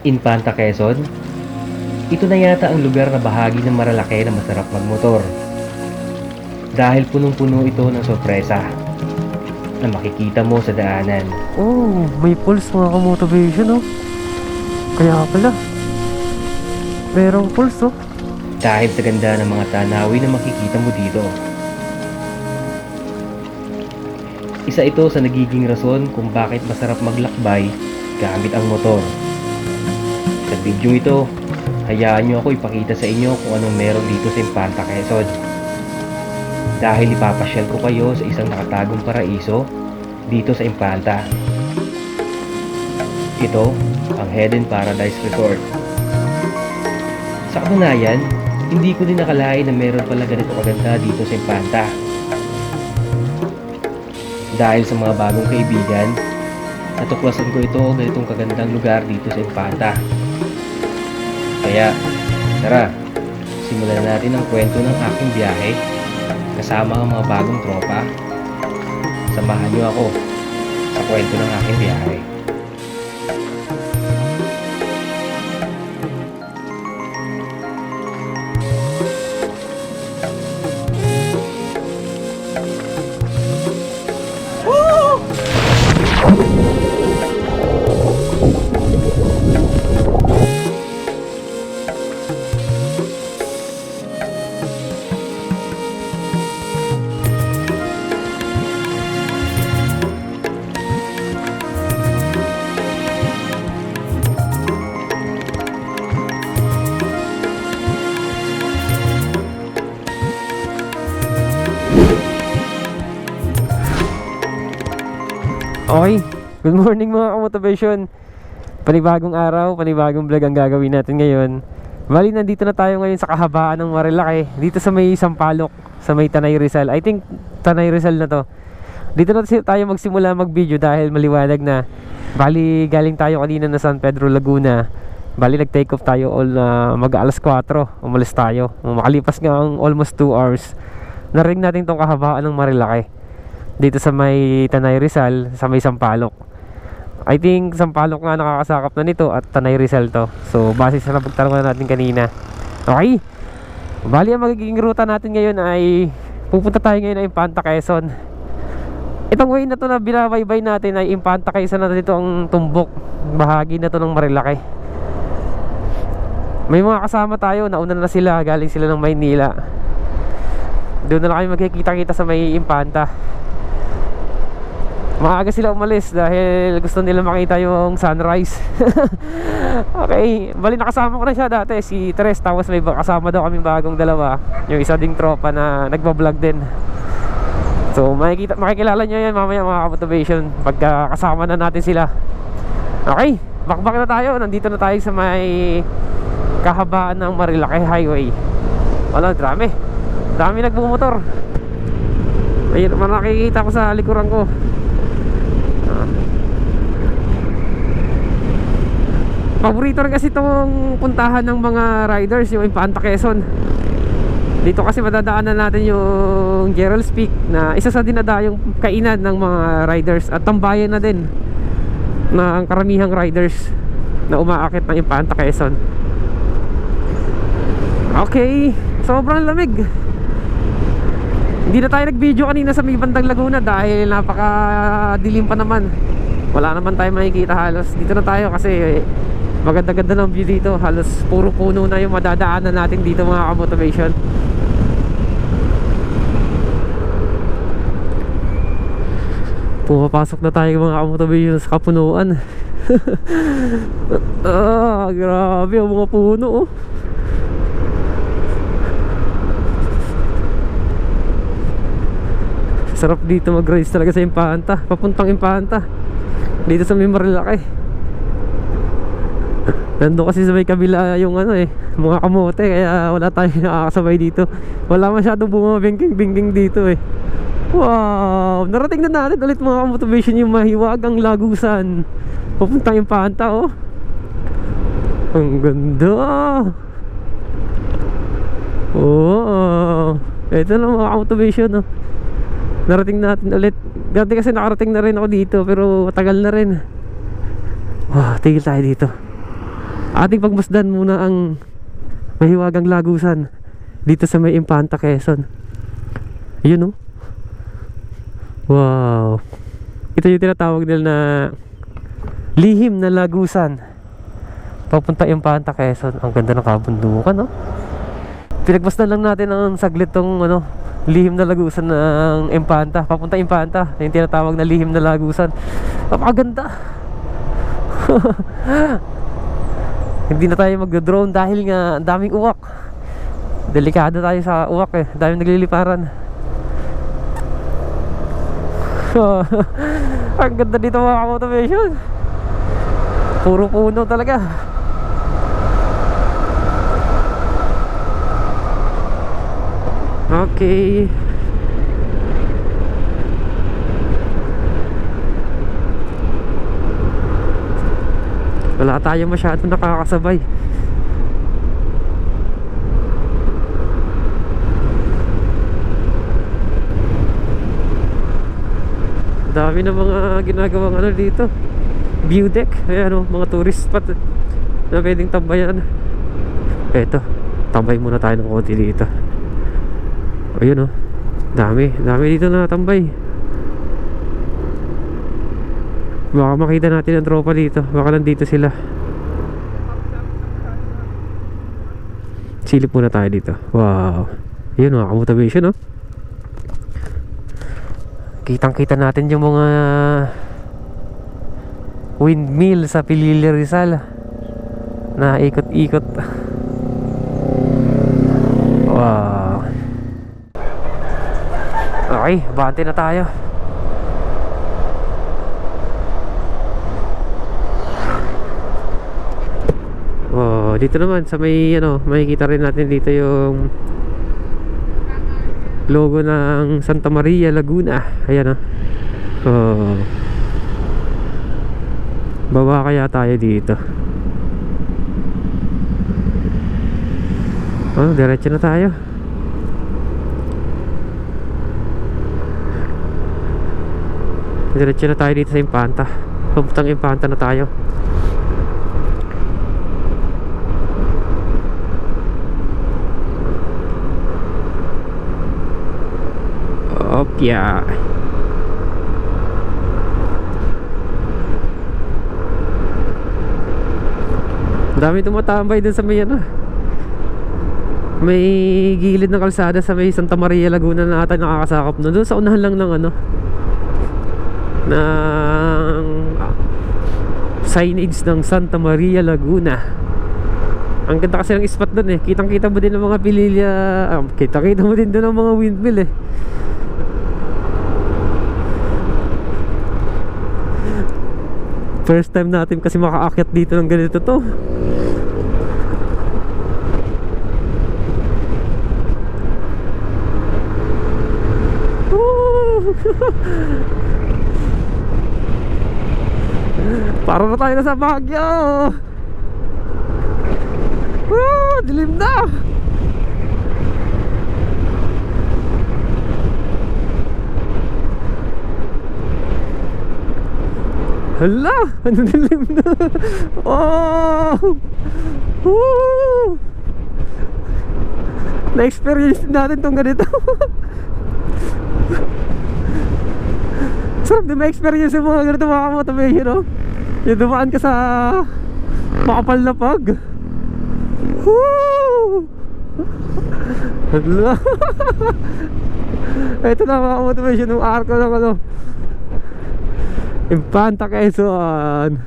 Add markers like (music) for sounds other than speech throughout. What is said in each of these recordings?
Infanta Quezon? Ito na yata ang lugar na bahagi ng Maralake na masarap magmotor. Dahil punong-puno ito ng sorpresa na makikita mo sa daanan. Oh, may pulse mga kamotivation oh. Kaya pala. Merong pulse oh. Dahil sa ganda ng mga tanawin na makikita mo dito. Isa ito sa nagiging rason kung bakit masarap maglakbay gamit ang motor. Video ito, hayaan nyo ako ipakita sa inyo kung anong meron dito sa Infanta Quezon. Dahil ipapasyal ko kayo sa isang nakatagong paraiso dito sa Infanta. Ito ang Hidden Paradise Resort. Sa katunayan, hindi ko din nakalain na meron pala ganito kaganda dito sa Infanta. Dahil sa mga bagong kaibigan, natuklasan ko ito ganitong kagandang lugar dito sa Infanta. Kaya, tara, simulan natin ang kwento ng aking biyahe kasama ang mga bagong tropa. Samahan niyo ako sa kwento ng aking biyahe. Okay. Good morning mga kamotivation. Panibagong araw, panibagong vlog ang gagawin natin ngayon. Bali, nandito na tayo ngayon sa kahabaan ng Marilake. Dito sa may Sampaloc, sa may Tanay Rizal. I think Tanay Rizal na to. Dito na tayo magsimula mag-video dahil maliwanag na. Bali, galing tayo kanina na San Pedro, Laguna. Bali, nag-take off tayo all na mag alas 4. Umalis tayo. Makalipas nga ang almost 2 hours. Narinig natin tong kahabaan ng Marilake dito sa may Tanay Rizal, sa may Sampaloc. I think Sampaloc nga nakakasakap na nito at Tanay Rizal to. So, base sa napagtanungan natin kanina. Okay. Bali, ang magiging ruta natin ngayon ay pupunta tayo ngayon ay Impanta Quezon. Itong way na to na binabaybay natin ay Impanta Quezon na dito ang tumbok. Bahagi na to ng Marilake. May mga kasama tayo, nauna na sila, galing sila ng Maynila. Doon na lang kami magkikita-kita sa may Impanta. Maaga sila umalis dahil gusto nila makita yung sunrise. (laughs) okay, bali nakasama ko na siya dati si Tres tapos may kasama daw kaming bagong dalawa. Yung isa ding tropa na nagba-vlog din. So makikita makikilala niyo yan mamaya mga motivation pagka kasama na natin sila. Okay, bakbak na tayo. Nandito na tayo sa may kahabaan ng Marilake Highway. Wala, drami. Dami nagbumotor. Ayun, nakikita ko sa likuran ko. Paborito rin kasi itong puntahan ng mga riders yung Infanta Quezon. Dito kasi madadaanan natin yung Gerald's Peak na isa sa dinadayong kainan ng mga riders at tambayan na din na ang karamihang riders na umaakit ng Infanta Quezon. Okay, sobrang lamig. Hindi na tayo nag-video kanina sa may bandang Laguna dahil napaka-dilim pa naman. Wala naman tayo makikita halos. Dito na tayo kasi maganda-ganda ng view dito. Halos puro puno na yung madadaanan natin dito mga kamotivation. Pumapasok na tayo mga kamotivation sa kapunuan. (laughs) Ah grabe ang mga puno oh. Sarap dito mag-race talaga sa Impanta. Papuntang Impanta. Dito sa may Marilake nandun kasi sa may kabila yung ano eh mga kamote kaya wala tayong (laughs) nakakasabay dito. Wala masyadong bumabingking-bingking dito eh. Wow! Narating na natin ulit mga motivation yung mahiwagang lagusan. Papuntang Impanta oh. Ang ganda! Oh ito na mga motivation oh. Narating natin ulit. Dati kasi nakarating na rin ako dito pero matagal na rin. Wow! Tigil tayo dito Ating pagmasdan muna ang mahiwagang lagusan dito sa may Impanta, Quezon. Yun oh. Wow. Ito yung tinatawag nila na lihim na lagusan. Papunta Impanta, Quezon. Ang ganda ng kabundukan, no? Pinagmasdan lang natin ang saglit tong ano, lihim na lagusan ng Impanta. Papunta Impanta. Yung tinatawag na lihim na lagusan. Napakaganda. (laughs) Hindi na tayo magdo-drone dahil nga ang daming uwak. Delikado tayo sa uwak eh. Daming nagliliparan. (laughs) ang ganda dito mga motivation. Puro puno talaga. Okay. Wala tayo masyado nakakasabay. Dami na mga ginagawang ano dito. View deck. Ayan o, mga tourist spot na pwedeng tambayan. Eto, tambay muna tayo ng konti dito. Ayun o. Dami, dami dito na tambay. Baka makita natin ang tropa dito. Baka nandito sila. Silip muna tayo dito. Wow. Yun mga kamotivation, no? Kitang kita natin yung mga windmill sa Pilili Rizal na ikot-ikot. Wow. Okay, bante na tayo. Oh, dito naman sa may ano, makikita rin natin dito yung logo ng Santa Maria Laguna. Ayan oh. Oh. Baba kaya tayo dito. Oh, diretso na tayo. Diretso na tayo dito sa Impanta. Papuntang Impanta na tayo. Opya. Dami tumatambay dun sa may ano. May gilid ng kalsada sa may Santa Maria Laguna na ata nakakasakop na. Doon sa unahan lang ng ano. Ng ah, signage ng Santa Maria Laguna. Ang ganda kasi ng spot doon eh. Kitang-kita mo din ng mga pililya. Ah, kitang-kita mo din doon ng mga windmill eh. First time natin kasi makaakyat dito ng ganito to. (laughs) Para na tayo na sa Baguio. Woo! Dilim na. Hala! Ano dilim na? Oh! Woo! Na-experience natin tong ganito. Sarap din ma-experience yung mga ganito mga motivation, no? Yung dumaan ka sa makapal na pag. Woo! (laughs) Ito na mga motivation ng arko ng ano. Impanta Quezon.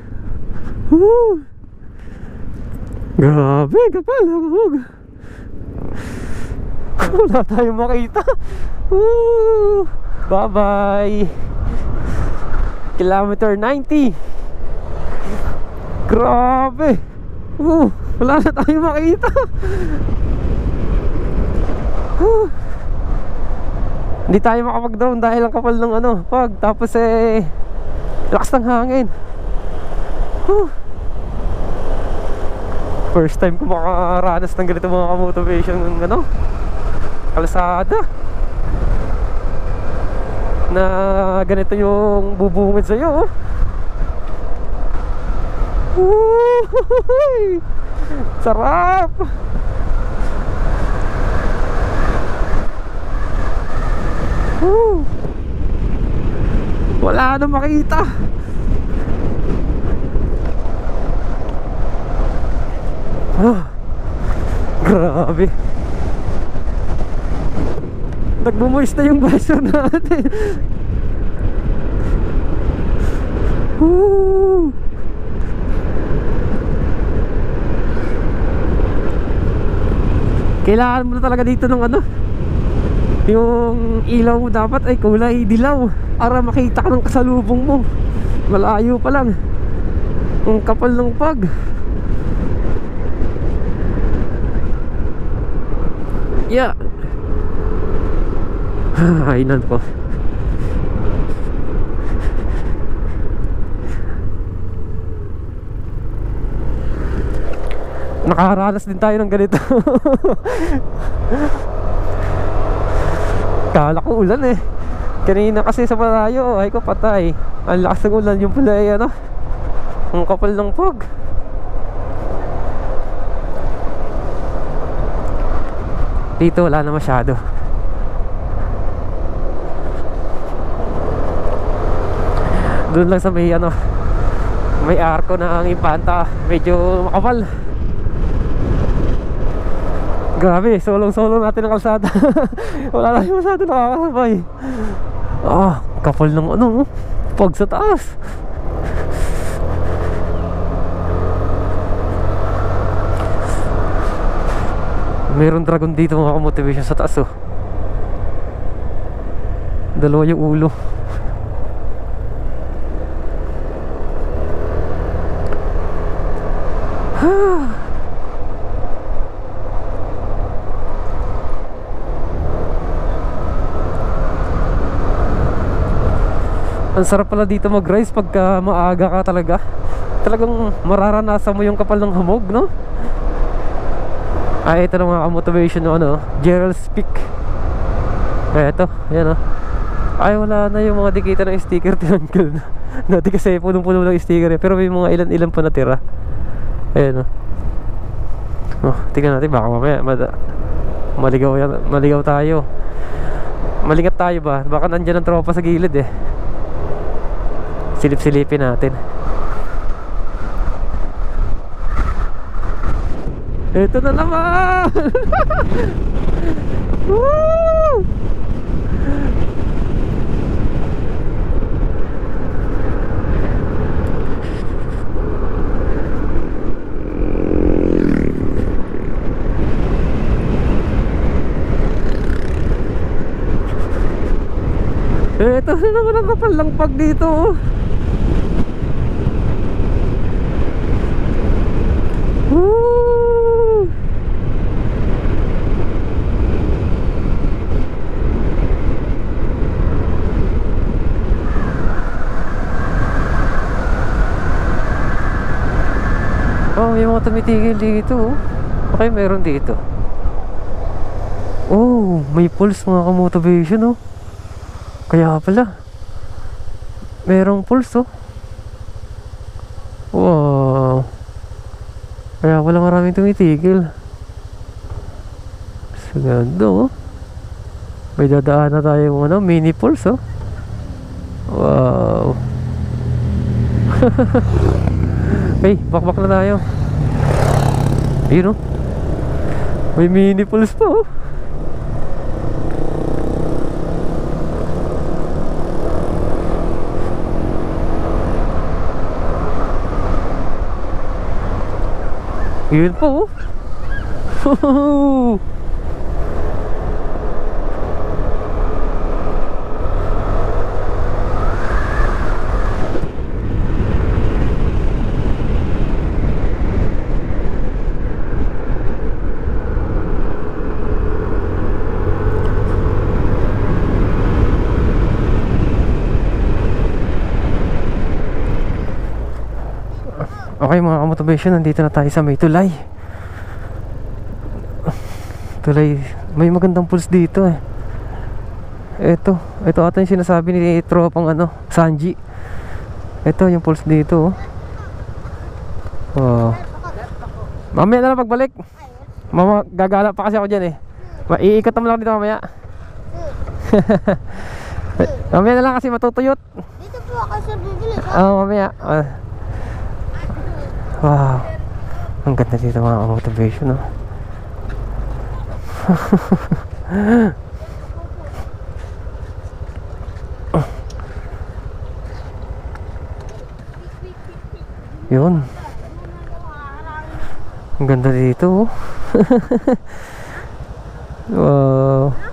Woo! Grabe, kapal hug. Wala tayong makita. Woo! Bye-bye. Kilometer 90. Grabe. Woo! Wala na tayong makita. Woo! Hindi tayo makapag-drone dahil ang kapal ng ano, pag tapos eh lakas ng hangin. Whew. First time ko makaranas ng ganito mga motivation ng ano, kalsada. Na ganito yung bubungad sa'yo. Oh. Sarap! Woo! Wala na makita. Ah, grabe. Nagbumoist na yung visor natin. Woo! Kailangan mo na talaga dito ng ano Yung ilaw mo dapat ay kulay dilaw Para makita ka ng kasalubong mo. Malayo pa lang. Ang kapal ng pag. Yeah. (sighs) Hainan ko. Nakaranas din tayo ng ganito. (laughs) Kala ko ulan eh Kanina kasi sa malayo Ay ko patay. Ang lakas ng ulan yung pala ay ano? Ang kapal ng fog. Dito wala na masyado. Doon lang sa may ano May arko na ang impanta. Medyo makapal. Grabe, solong-solo natin ang kalsada. (laughs) Wala na yung masyado nakakasabay. Ah, kapal ng ano, pag sa taas. Meron dragon dito mga motivation sa taas oh. Dalawa yung ulo. Ang sarap pala dito mag-rise pagka maaga ka talaga. Talagang mararanasan mo yung kapal ng hamog, no? Ah, ito na mga motivation no, ano, Gerald's Peak. Eh, ito, yan oh. Ay, wala na yung mga dikita ng sticker (laughs) tinanggal na. Dati kasi punong-puno ng sticker eh. Pero may mga ilan-ilan pa natira. Ayan oh. Oh, tingnan natin baka mamaya mada, maligaw, yan, maligaw tayo. Malingat tayo ba? Baka nandyan ang tropa sa gilid eh silip-silipin natin ito na naman (laughs) Woo! Ito na naman ang kapal ng pag dito oh. Tumitigil dito. oh. Okay, meron dito. Oh, may pulse mga kamotivation oh. Kaya pala. Merong pulse oh. Wow. Kaya wala maraming tumitigil. Sa ganda oh. May dadaan na tayo ano, mini pulse oh. Wow. (laughs) hey, bakbak na tayo. Ayun oh. May mini pulse pa oh. Yun po. oh. (laughs) Okay mga kamotivation, nandito na tayo sa may tulay. Tulay, may magandang pulse dito eh. Ito, ito ata yung sinasabi ni tropang ano, Sanji. Ito yung pulse dito oh. Wow. Mamaya na lang pagbalik. Mama, gagala pa kasi ako dyan eh. Ma iikot naman lang dito mamaya. (laughs) mamaya na lang kasi matutuyot. Dito po ako sa bibili. Oo, oh, mamaya. Ah. Wow. Ang ganda dito mga motivation, no? (laughs) Yun. Ang ganda dito, oh. (laughs) wow.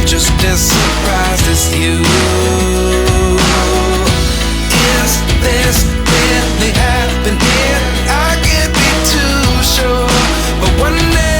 I'm just as surprised as you. Is this really happening? I can't be too sure, but one day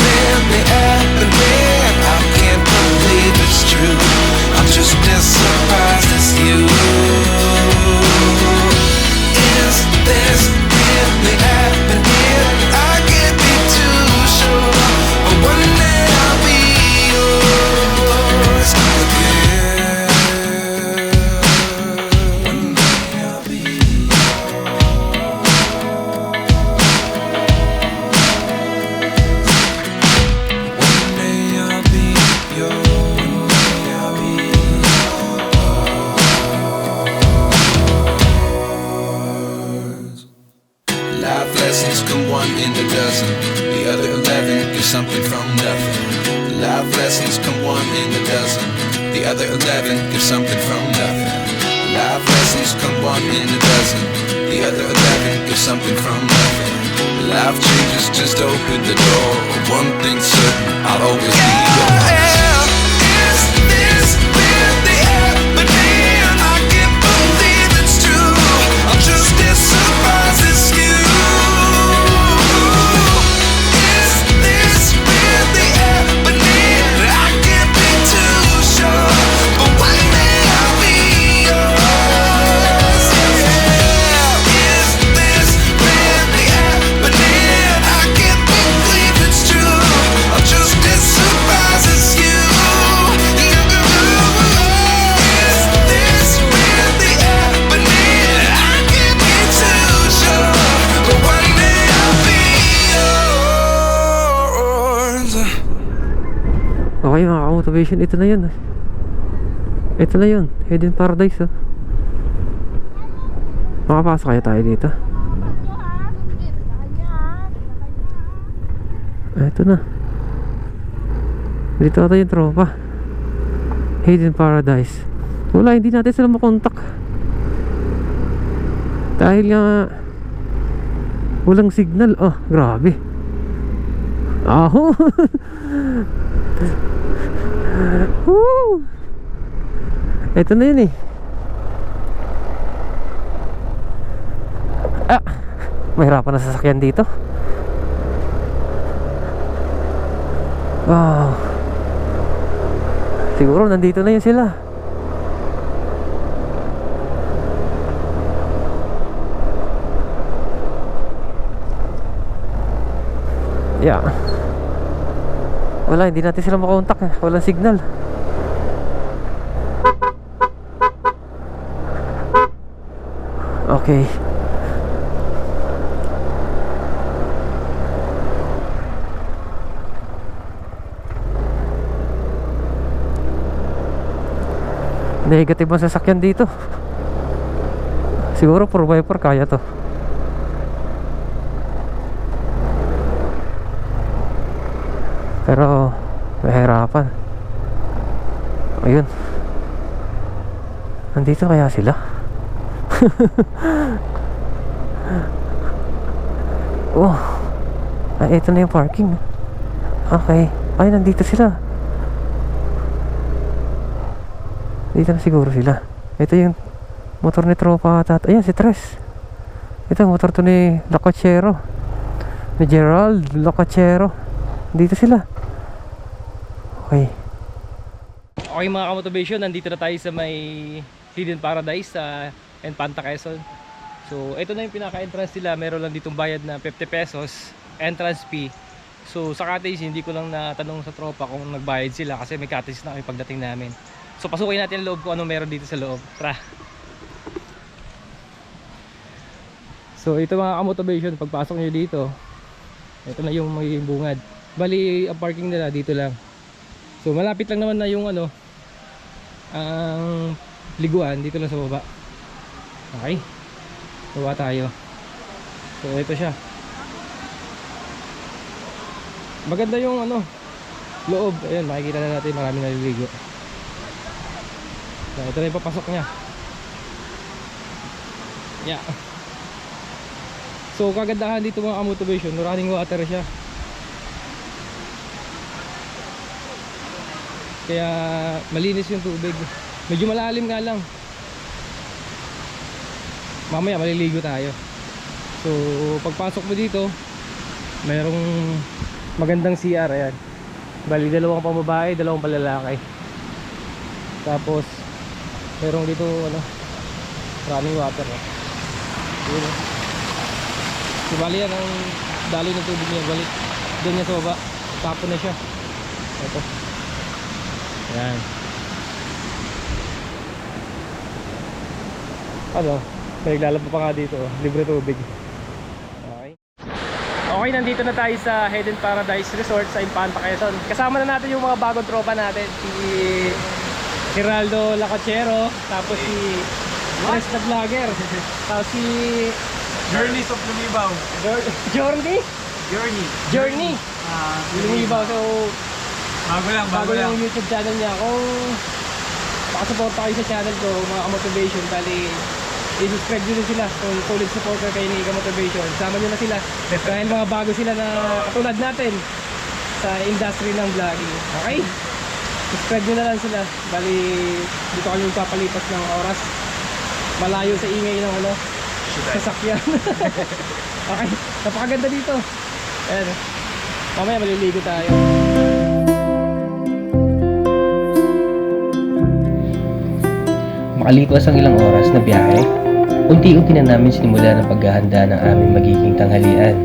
happening? I can't believe it's true. I'm just as surprised as you. Is this 11, give something from nothing. Life lessons come one in a dozen. The other 11, give something from nothing. Life changes, just open the door. One thing's certain, I'll always be yours. Motivation ito na yun. Ito na yun, Hidden Paradise oh. Makapasok kaya tayo dito. Ito na. Dito ata yung tropa. Hidden Paradise. Wala, hindi natin sila makontak. Dahil nga walang signal. Oh, grabe. Aho. (laughs) Woo! Ito na yun eh. Ah! Mahirapan na sasakyan dito. Wow. Siguro nandito na yun sila. Yeah. Wala, hindi natin sila makontak eh. Walang signal. Okay. Negative ang sasakyan dito. Siguro 4x4 kaya to. Pero mahirapan. Ayun. Nandito kaya sila? (laughs) oh. Ay, ito na yung parking. Okay. Ay, nandito sila. Dito na siguro sila. Ito yung motor ni Tropa ata. Ayan, si Tres. Ito, motor to ni Lacachero. Ni Gerald Lacachero. Dito sila. Okay. Okay mga kamotivation, nandito na tayo sa may Hidden Paradise sa Enfanta Quezon. So, ito na yung pinaka-entrance nila. Meron lang ditong bayad na 50 pesos entrance fee. So, sa cottage, hindi ko lang natanong sa tropa kung nagbayad sila kasi may cottage na kami pagdating namin. So, pasukin natin ang loob kung ano meron dito sa loob. Tara! So, ito mga kamotivation, pagpasok nyo dito, ito na yung magiging bungad. Bali, ang parking nila dito lang. So malapit lang naman na yung ano ang liguan dito lang sa baba. Okay. Baba tayo. So ito siya. Maganda yung ano loob. Ayun, makikita na natin marami naliligo. So ito na yung papasok niya. Yeah. So kagandahan dito mga motivation, running water siya. Kaya malinis yung tubig. Medyo malalim nga lang. Mamaya maliligo tayo. So pagpasok mo dito, mayroong magandang CR ayan. Bali dalawang pambabae, dalawang palalaki. Tapos mayroong dito ano running water. Oh. Yun, oh. So, bali yan ang daloy ng tubig niya. Balik doon niya sa baba. Tapon na siya. Ito. Yan. Ano? May naglalaba pa nga dito. oh. Libre tubig. Okay. Okay, nandito na tayo sa Hidden Paradise Resort sa Infanta Quezon. Kasama na natin yung mga bagong tropa natin. Si Geraldo Lacachero. Tapos si Tres na Vlogger. Tapos si Journeys of Lumibaw. Journey. Journey. Journey. Ah, Lumibaw. So, bago lang, bago yung YouTube channel niya. Kung makasupport kayo sa channel ko, mga motivation bali i-subscribe nyo din sila kung solid supporter kayo ni Motivation. Sama nyo na sila. Dahil mga bago sila na katulad natin sa industry ng vlogging. Okay? Subscribe nyo na lang sila. Bali, dito kayo papalipas ng oras. Malayo sa ingay ng ano, sasakyan. (laughs) okay, napakaganda dito. Ayan. Mamaya maliligo tayo. Makalipas ang ilang oras na biyahe, unti-unti na namin sinimula ng paghahanda ng aming magiging tanghalian.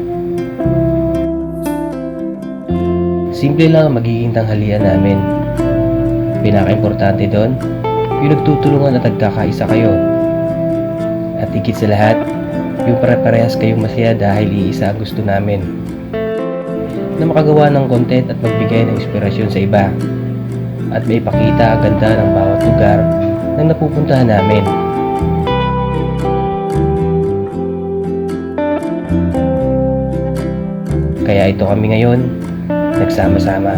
Simple lang ang magiging tanghalian namin. Pinaka-importante doon, yung nagtutulungan at nagkakaisa kayo. At higit sa lahat, yung pare-parehas kayong masaya dahil iisa ang gusto namin. Na makagawa ng content at magbigay ng inspirasyon sa iba. At may ipakita ang ganda ng bawat lugar na napupuntahan namin. Kaya ito kami ngayon, nagsama-sama.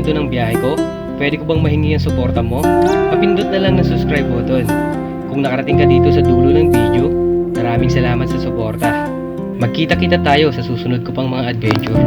Kwento ng biyahe ko, pwede ko bang mahingi ang suporta mo? Papindot na lang ng subscribe button. Kung nakarating ka dito sa dulo ng video, maraming salamat sa suporta. Magkita-kita tayo sa susunod ko pang mga adventure.